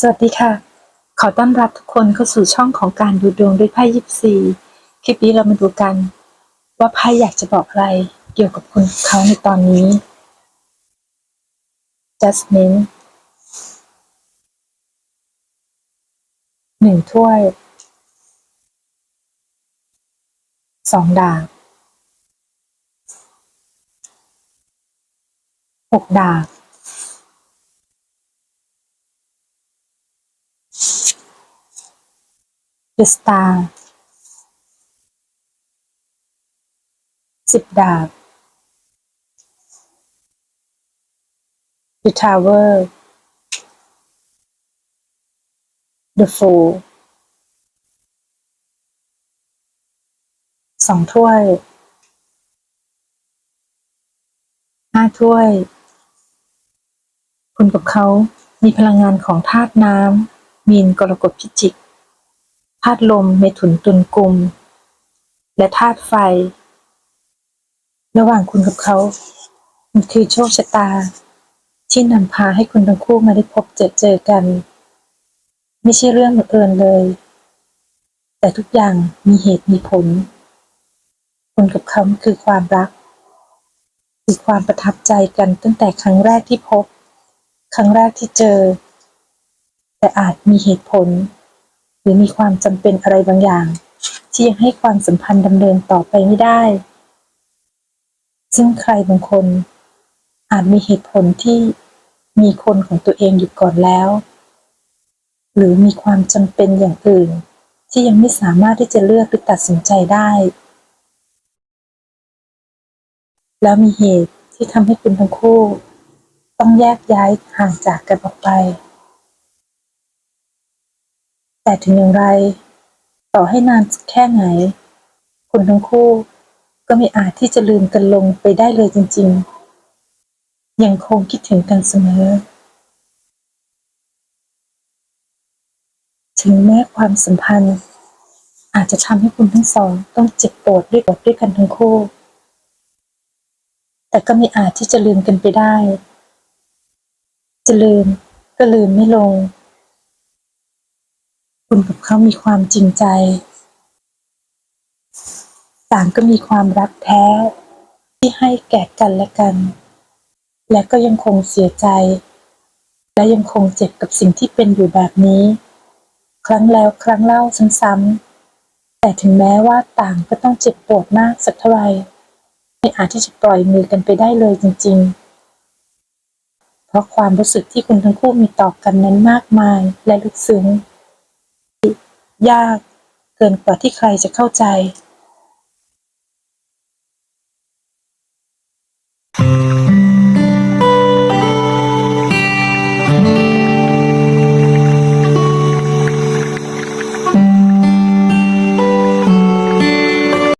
สวัสดีค่ะ ขอต้อนรับทุกคนเข้าสู่ช่องของการดูดวงด้วยไพ่ยิปซีคลิปนี้เรามาดูกัน ว่าไพ่อยากจะบอกอะไรเกี่ยวกับคุณเขาในตอนนี้ Jasmine หนึ่งถ้วยสองดาบหกดาบ The Star สิบดาบ The Tower The Fool สองถ้วย ห้าถ้วย คุณกับเขามีพลังงานของธาตุน้ำมีนกรกฎพิจิกาตุลมเมถุนตุลกุม และธาตุไฟ ระหว่างคุณกับเขามันคือโชคชะตา ที่นำพาให้คุณทั้งคู่มาได้พบเจอเจอกัน ไม่ใช่เรื่องบังเอิญเลย แต่ทุกอย่างมีเหตุมีผล คุณกับเขาคือความรัก คือความประทับใจกันตั้งแต่ครั้งแรกที่พบ ครั้งแรกที่เจอ แต่อาจมีเหตุผล รือมีความจำเป็นอะไรบางอย่าง ที่ยังให้ความสัมพันธ์ดำเนินต่อไปไม่ได้ ซึ่งใครบางคน อาจมีเหตุผลที่มีคนของตัวเองอยู่ก่อนแล้ว หรือมีความจำเป็นอย่างอื่น ที่ยังไม่สามารถที่จะเลือกหรือตัดสินใจได้ แล้วมีเหตุที่ทำให้คุณทั้งคู่ ต้องแยกย้ายห่างจากกันออกไป แต่ถึงอย่างไร ต่อให้นานแค่ไหนคุณทั้งคู่ก็ไม่อาจที่จะลืมกันลงไปได้เลยจริง ๆ ยังคงคิดถึงกันเสมอ ถึงแม้ความสัมพันธ์ อาจจะทำให้คุณทั้งสอง ต้องเจ็บปวดด้วยกันด้วยกันทั้งคู่ แต่ก็ไม่อาจที่จะลืมกันไปได้ จะลืมก็ลืมไม่ลง คุณกับเขามีความจริงใจ ต่างก็มีความรักแท้ ที่ให้แก่กันและกัน และก็ยังคงเสียใจ และยังคงเจ็บกับสิ่งที่เป็นอยู่แบบนี้ ครั้งแล้วครั้งเล่าซ้ำๆแต่ถึงแม้ว่าต่างก็ต้องเจ็บปวดมากสักเท่าไหร่ไม่อาจที่จะปล่อยมือกันไปได้เลยจริง ๆเพราะความรู้สึกที่คุณทั้งคู่มีต่อกันนั้นมากมายและลึกซึ้ง ยากเกินกว่าที่ใครจะเข้าใจ